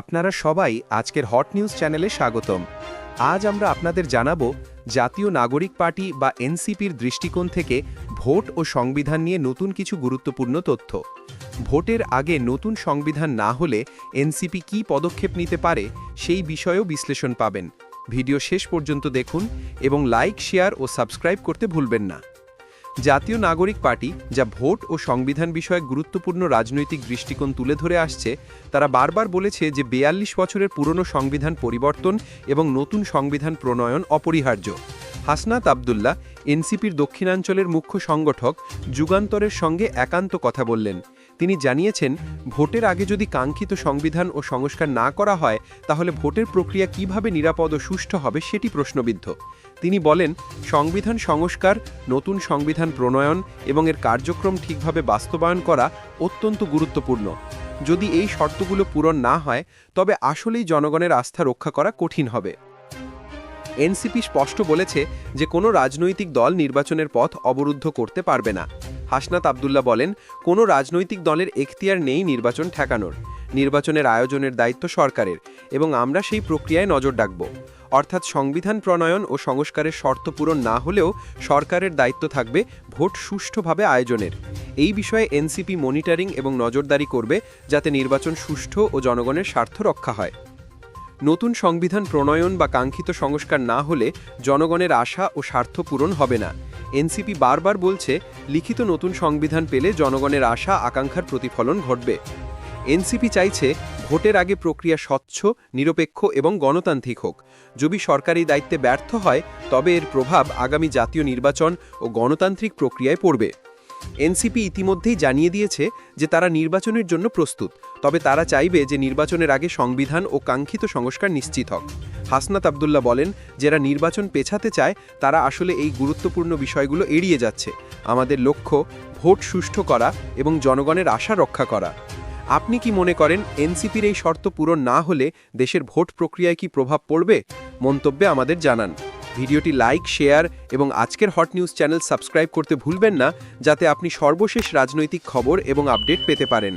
আপনারা সবাই আজকের হট নিউজ চ্যানেলে স্বাগতম। আজ আমরা আপনাদের জানাব, জাতীয় নাগরিক পার্টি বা এনসিপির দৃষ্টিকোণ থেকে ভোট ও সংবিধান নিয়ে নতুন কিছু গুরুত্বপূর্ণ তথ্য। ভোটের আগে নতুন সংবিধান না হলে এনসিপি কী পদক্ষেপ নিতে পারে সেই বিষয়েও বিশ্লেষণ পাবেন। ভিডিও শেষ পর্যন্ত দেখুন এবং লাইক শেয়ার ও সাবস্ক্রাইব করতে ভুলবেন না। জাতীয় নাগরিক পার্টি, যা ভোট ও সংবিধান বিষয়ে গুরুত্বপূর্ণ রাজনৈতিক দৃষ্টিকোণ তুলে ধরে আসছে, তারা বারবার বলেছে যে বেয়াল্লিশ বছরের পুরনো সংবিধান পরিবর্তন এবং নতুন সংবিধান প্রণয়ন অপরিহার্য। হাসনাত আবদুল্লাহ এনসিপির দক্ষিণাঞ্চলের মুখ্য সংগঠক যুগান্তরের সঙ্গে একান্ত কথা বললেন। তিনি জানিয়েছেন, ভোটের আগে যদি কাঙ্ক্ষিত সংবিধান ও সংস্কার না করা হয়, তাহলে ভোটের প্রক্রিয়া কীভাবে নিরাপদ ও সুষ্ঠু হবে সেটি প্রশ্নবিদ্ধ। তিনি বলেন, সংবিধান সংস্কার, নতুন সংবিধান প্রণয়ন এবং এর কার্যক্রম ঠিকভাবে বাস্তবায়ন করা অত্যন্ত গুরুত্বপূর্ণ। যদি এই শর্তগুলো পূরণ না হয়, তবে আসলেই জনগণের আস্থা রক্ষা করা কঠিন হবে। এনসিপি স্পষ্ট বলেছে যে কোনো রাজনৈতিক দল নির্বাচনের পথ অবরুদ্ধ করতে পারবে না। হাসনাত আবদুল্লা বলেন, কোনো রাজনৈতিক দলের এখতিয়ার নেই নির্বাচন ঠেকানোর। নির্বাচনের আয়োজনের দায়িত্ব সরকারের এবং আমরা সেই প্রক্রিয়ায় নজর রাখব অর্থাৎ সংবিধান প্রণয়ন ও সংস্কারের শর্ত পূরণ না হলেও সরকারের দায়িত্ব থাকবে ভোট সুষ্ঠুভাবে আয়োজনের। এই বিষয়ে এনসিপি মনিটরিং এবং নজরদারি করবে যাতে নির্বাচন সুষ্ঠু ও জনগণের স্বার্থ রক্ষা হয়। নতুন সংবিধান প্রণয়ন বা কাঙ্ক্ষিত সংস্কার না হলে জনগণের আশা ও স্বার্থ পূরণ হবে না। এনসিপি বারবার বলছে, লিখিত নতুন সংবিধান পেলে জনগণের আশা, আকাঙ্ক্ষার প্রতিফলন ঘটবে। এনসিপি চাইছে, ভোটের আগে প্রক্রিয়া স্বচ্ছ, নিরপেক্ষ এবং গণতান্ত্রিক হোক। যদি সরকারি দায়িত্বে ব্যর্থ হয়, তবে এর প্রভাব আগামী জাতীয় নির্বাচন ও গণতান্ত্রিক প্রক্রিয়ায় পড়বে। এনসিপি ইতিমধ্যেই জানিয়ে দিয়েছে যে তারা নির্বাচনের জন্য প্রস্তুত, তবে তারা চাইবে যে নির্বাচনের আগে সংবিধান ও কাঙ্ক্ষিত সংস্কার নিশ্চিত হোক। হাসনাত আবদুল্লাহ বলেন, যারা নির্বাচন পেছাতে চায়, তারা আসলে এই গুরুত্বপূর্ণ বিষয়গুলো এড়িয়ে যাচ্ছে। আমাদের লক্ষ্য, ভোট সুষ্ঠু করা এবং জনগণের আশা রক্ষা করা। আপনি কি মনে করেন, এনসিপির এই শর্ত পূরণ না হলে দেশের ভোট প্রক্রিয়ায় কি প্রভাব পড়বে? মন্তব্যে আমাদের জানান। ভিডিওটি লাইক, শেয়ার এবং আজকের হট নিউজ চ্যানেল সাবস্ক্রাইব করতে ভুলবেন না, যাতে আপনি সর্বশেষ রাজনৈতিক খবর এবং আপডেট পেতে পারেন।